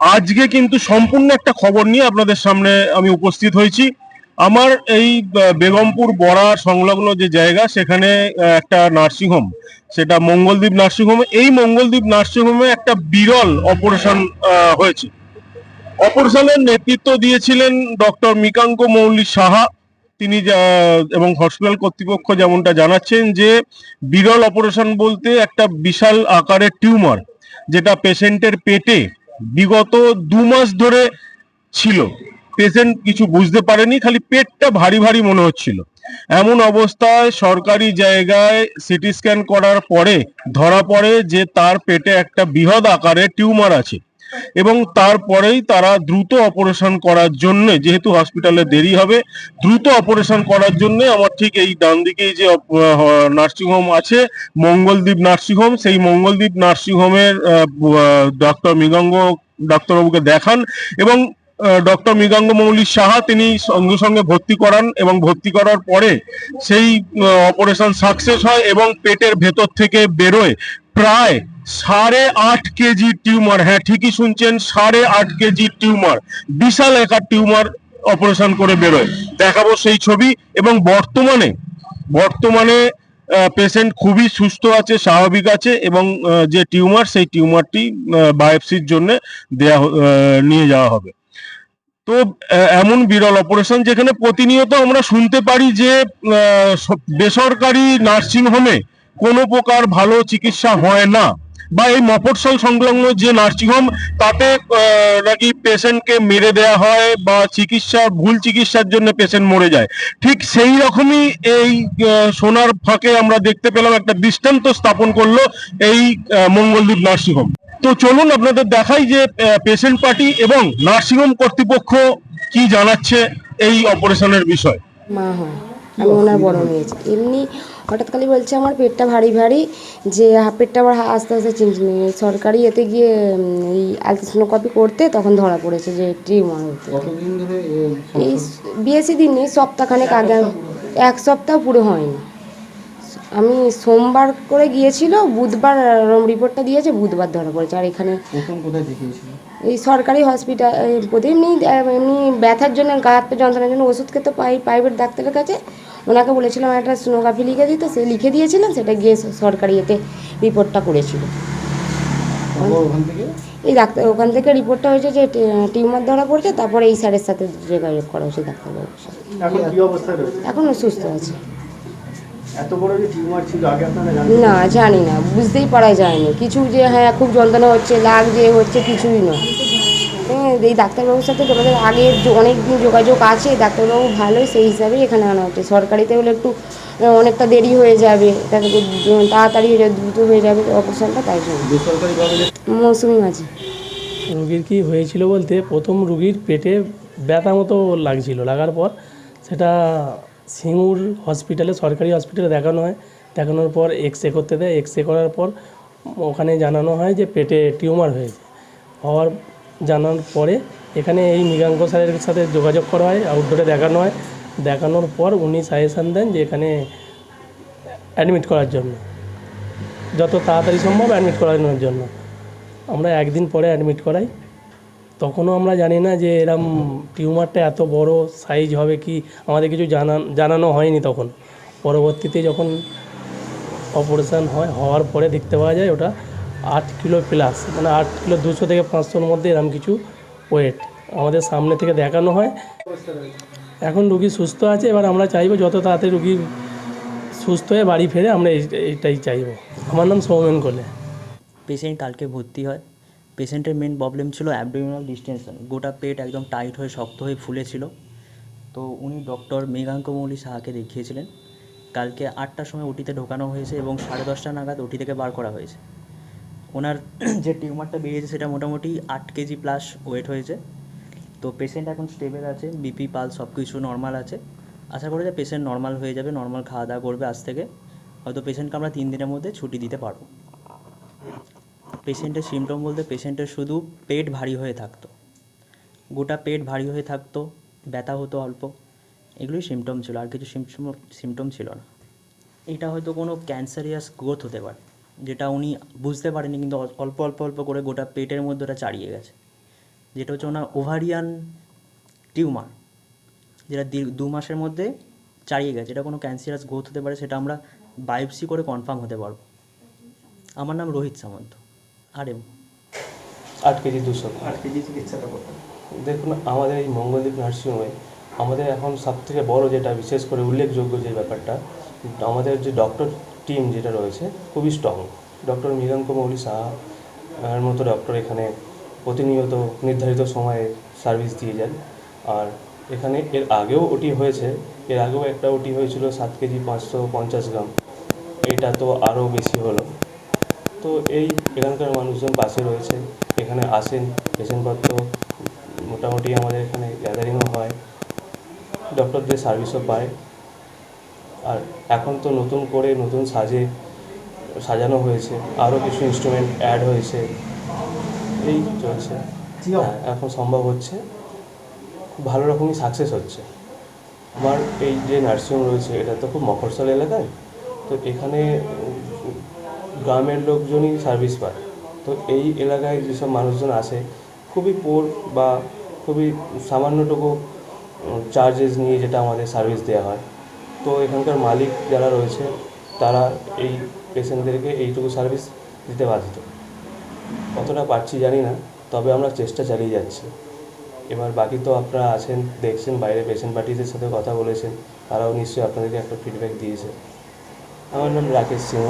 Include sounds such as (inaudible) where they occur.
আজকে কিন্তু সম্পূর্ণ একটা খবর নিয়ে আপনাদের সামনে আমি উপস্থিত হয়েছি। আমার এই বেগমপুর বড়া সংলগ্ন যে জায়গা, সেখানে একটা নার্সিংহোম সেটা মঙ্গলদ্বীপ নার্সিংহোমে এই মঙ্গলদ্বীপ নার্সিংহোমে একটা বিরল অপারেশন হয়েছে। অপারেশনের নেতৃত্ব দিয়েছিলেন ডক্টর মিকাঙ্ক মৌলি সাহা। তিনি এবং হসপিটাল কর্তৃপক্ষ যেমনটা জানাচ্ছেন যে, বিরল অপারেশন বলতে একটা বিশাল আকারের টিউমার যেটা পেশেন্টের পেটে বিগত দু মাস ধরে ছিল। পেশেন্ট কিছু বুঝতে পারেনি, খালি পেটটা ভারী ভারী মনে হচ্ছিল। এমন অবস্থায় সরকারি জায়গায় সিটি স্ক্যান করার পরে, ধরা পড়ে যে তার পেটে একটা বৃহৎ আকারে টিউমার আছে। এবং তারপরেই তারা দ্রুত অপারেশন করার জন্য, যেহেতু হসপিটালে দেরি হবে, দ্রুত অপারেশন করার জন্য আমার ঠিক এই ডান দিকেই যে নার্সিংহোম আছে, মঙ্গলদ্বীপ নার্সিংহোম, সেই মঙ্গলদ্বীপ নার্সিংহোমের ডক্টর মৃগাঙ্গ, ডাক্তারবাবুকে দেখান এবং ডক্টর মৃগাঙ্গ মৌলি সাহা তিনি সঙ্গে সঙ্গে ভর্তি করান এবং ভর্তি করার পরে সেই অপারেশন সাকসেস হয় এবং পেটের ভেতর থেকে বেরোয়। প্রায় সাড়ে আট কেজি টিউমার হ্যাঁ ঠিকই শুনছেন, সাড়ে আট কেজি টিউমার, বিশাল একার টিউমার অপারেশন করে বেরোয়। দেখাবো সেই ছবি, এবং বর্তমানে বর্তমানে পেশেন্ট খুবই সুস্থ আছে, স্বাভাবিক আছে, এবং যে টিউমার, সেই টিউমারটি বায়োপসির জন্য দেয়া নিয়ে যাওয়া হবে। তো এমন বিরল অপারেশন যেখানে প্রতিনিয়ত আমরা শুনতে পারি যে বেসরকারি নার্সিং হোমে কোনো প্রকার ভালো চিকিৎসা হয় না। বা এই মফস্বল সংলগ্ন যে নার্সিংহোম তাতে নাকি পেশেন্টকে মেরে দেয়া হয় বা চিকিৎসা, ভুল চিকিৎসার জন্য পেশেন্ট মরে যায়। ঠিক সেই রকমই এই সোনার ফাঁকে আমরা দেখতে পেলাম একটা দৃষ্টান্ত স্থাপন করল এই মঙ্গলদ্বীপ নার্সিংহোম তো চলুন আপনাদের দেখাই যে পেশেন্ট পার্টি এবং নার্সিংহোম কর্তৃপক্ষ কি জানাচ্ছে এই অপারেশনের বিষয়। আমি ওনার বড় মেয়েছি এমনি হঠাৎ খালি বলছে আমার পেটটা ভারী ভারী যে পেটটা আমার আস্তে আস্তে চিনচিনি সরকারি এতে গিয়ে এই আলট্রাসোনোকপি করতে তখন ধরা পড়েছে যে টিউমার হতে। এই বিএসসি দিন নেই সপ্তাহখানেক আগে এক সপ্তাহ পুরো? হয়নি। আমি সোমবার করে গিয়েছিল বুধবার রিপোর্টটা দিয়েছে বুধবার ধরা পড়েছে। আর এখানে এই সরকারি হসপিটাল এমনি এমনি ব্যথার জন্য গা হাত যন্ত্রণার জন্য ওষুধ খেতে পাই প্রাইভেট ডাক্তারের কাছে। ওনাকে বলেছিলাম একটা সোনোগ্রাফি লিখে দিতে। সে লিখে দিয়েছিলেন সেটা গিয়ে সরকারি এতে রিপোর্টটা করেছিল। এই ডাক্তার ওখান থেকে রিপোর্টটা হয়েছে যে টিউমার ধরা পড়েছে তারপরে এই স্যারের সাথে যোগাযোগ করা হয়েছে ডাক্তারবাবুর সাথে। এখন সুস্থ আছে। না জানি না বুঝতেই পারা যায়নি। কিছু যে হ্যাঁ খুব যন্ত্রণা হচ্ছে লাগ যে হচ্ছে কিছুই নয়। এই ডাক্তারবাবুর সাথে তোমাদের আগে অনেক দিন যোগাযোগ আছে ডাক্তারবাবু ভালোই সেই হিসাবেই এখানে আনা হচ্ছে। সরকারিতে হলে একটু অনেকটা দেরি হয়ে যাবে তাড়াতাড়ি হয়ে যাবে দ্রুত হয়ে যাবে অপারেশনটা তাই জন্য। মৌসুমি মাঝি। রুগীর কি হয়েছিল বলতে প্রথম রুগীর পেটে ব্যথা মতো লাগছিল লাগার পর সেটা সিঙ্গুর হসপিটালে সরকারি হসপিটালে দেখানো হয়। দেখানোর পর এক্স রে করতে দেয়। এক্স রে করার পর ওখানে জানানো হয় যে পেটে টিউমার হয়েছে। হওয়ার জানানোর পরে এখানে এই মৃগাঙ্ক স্যারের সাথে যোগাযোগ করা হয় আউটডোরে দেখানো হয়। দেখানোর পর উনি সাজেশান দেন যে এখানে অ্যাডমিট করার জন্য। যত তাড়াতাড়ি সম্ভব অ্যাডমিট করানোর জন্য। আমরা একদিন পরে অ্যাডমিট করাই। তখনও আমরা জানি না যে এরম টিউমারটা এত বড় সাইজ হবে কি, আমাদের কিছু জানান জানানো হয়নি তখন। পরবর্তীতে যখন অপারেশান হয়, হওয়ার পরে দেখতে পাওয়া যায় ওটা আট কিলো প্লাস মানে আট কিলো দুশো থেকে পাঁচশোর মধ্যে এরম কিছু ওয়েট আমাদের সামনে থেকে দেখানো হয়। এখন রুগী সুস্থ আছে, এবার আমরা চাইব যত তাড়াতাড়ি রুগী সুস্থ হয়ে বাড়ি ফেরে আমরা এই- এইটাই চাইব। আমার নাম সৌমেন কোলে। পেশেন্ট কালকে ভর্তি হয়। পেশেন্টের মেন প্রবলেম ছিল অ্যাবডোমিনাল ডিস্টেনশন গোটা পেট একদম টাইট হয়ে, শক্ত হয়ে ফুলেছিল। তো উনি ডক্টর মেঘাঙ্ক মৌলি সাহাকে দেখিয়েছিলেন। কালকে আটটার সময় ওটিতে ঢোকানো হয়েছে এবং সাড়ে দশটা নাগাদ ওটি থেকে বার করা হয়েছে। ওনার (clears throat) যে টিউমারটা বেরিয়েছে সেটা মোটামুটি আট কেজি প্লাস ওয়েট হয়েছে। তো পেশেন্ট এখন স্টেবল আছে বিপি পাল সব কিছু নর্মাল আছে। আশা করি যে পেশেন্ট নর্মাল হয়ে যাবে নর্মাল খাওয়া দাওয়া করবে আজ থেকে। হয়তো পেশেন্টকে আমরা তিন দিনের মধ্যে ছুটি দিতে পারব। পেশেন্টের সিমটম বলতে পেশেন্টের শুধু পেট ভারী হয়ে থাকতো। গোটা পেট ভারী হয়ে থাকতো, ব্যথা হতো অল্প। এগুলোই সিমটম ছিল, আর কিছু সিমটম সিমটম ছিল না। এটা হয়তো কোনো ক্যান্সারিয়াস গ্রোথ হতে পারে। যেটা উনি বুঝতে পারেনি কিন্তু অল- অল্প অল্প অল্প করে গোটা পেটের মধ্যে ওটা চাড়িয়ে গেছে। যেটা হচ্ছে ওনার ওভারিয়ান টিউমার যেটা দীর্ঘ- দু মাসের মধ্যে চারিয়ে গেছে। এটা কোনো ক্যান্সারাস গ্রোথ হতে পারে সেটা আমরা বায়োপসি করে কনফার্ম হতে পারব। আমার নাম রোহিত সামন্ত। আর এম। আট কেজি দুশো। আট কেজি চিকিৎসাটা করতেন দেখুন আমাদের এই মঙ্গলদ্বীপ নার্সিংহোমে আমাদের এখন সবথেকে বড় যেটা বিশেষ করে উল্লেখযোগ্য যে ব্যাপারটা আমাদের যে ডক্টর টিম যেটা রয়েছে, খুবই স্ট্রং ডক্টর মৃগাঙ্ক মৌলি সাহা এর মতো ডক্টর এখানে প্রতিনিয়ত নির্ধারিত সময়ে সার্ভিস দিয়ে যান। আর এখানে এর আগেও ওটি হয়েছে, এর আগেও একটা ওটি হয়েছিল সাত কেজি পাঁচশো পঞ্চাশ গ্রাম। এটা তো আরও বেশি হলো। তো এই এখানকার মানুষজন পাশে রয়েছে, এখানে আসেন পেশেন্টপত্র মোটামুটি আমাদের এখানে গ্যাদারিংও হয়। ডক্টরদের সার্ভিসও পায়। আর এখন তো নতুন করে নতুন সাজে সাজানো হয়েছে। আরও কিছু ইনস্ট্রুমেন্ট অ্যাড হয়েছে। এই চলছে। হ্যাঁ এখন সম্ভব হচ্ছে। খুব ভালো রকমই সাকসেস হচ্ছে। আমার এই যে নার্সিংহোম রয়েছে এটা তো খুব মফস্বল এলাকায়। তো এখানে গ্রামের লোকজনই সার্ভিস পায়। তো এই এলাকায় যেসব মানুষজন আসে খুবই পোর বা খুবই সামান্যটুকু চার্জেস নিয়ে যেটা আমাদের সার্ভিস দেওয়া হয়। তো এখানকার মালিক যারা রয়েছে, তারা এই পেশেন্টদেরকে এইটুকু সার্ভিস দিতে বাধ্য। কতটা পারছি জানি না, তবে আমরা চেষ্টা চালিয়ে যাচ্ছি। এবার বাকি তো আপনারা আছেন, দেখছেন, বাইরে পেশেন্ট পার্টিদের সাথে কথা বলেছেন, তারাও নিশ্চয়ই আপনাদেরকে একটা ফিডব্যাক দিয়েছে। আমার নাম রাকেশ সিংহ।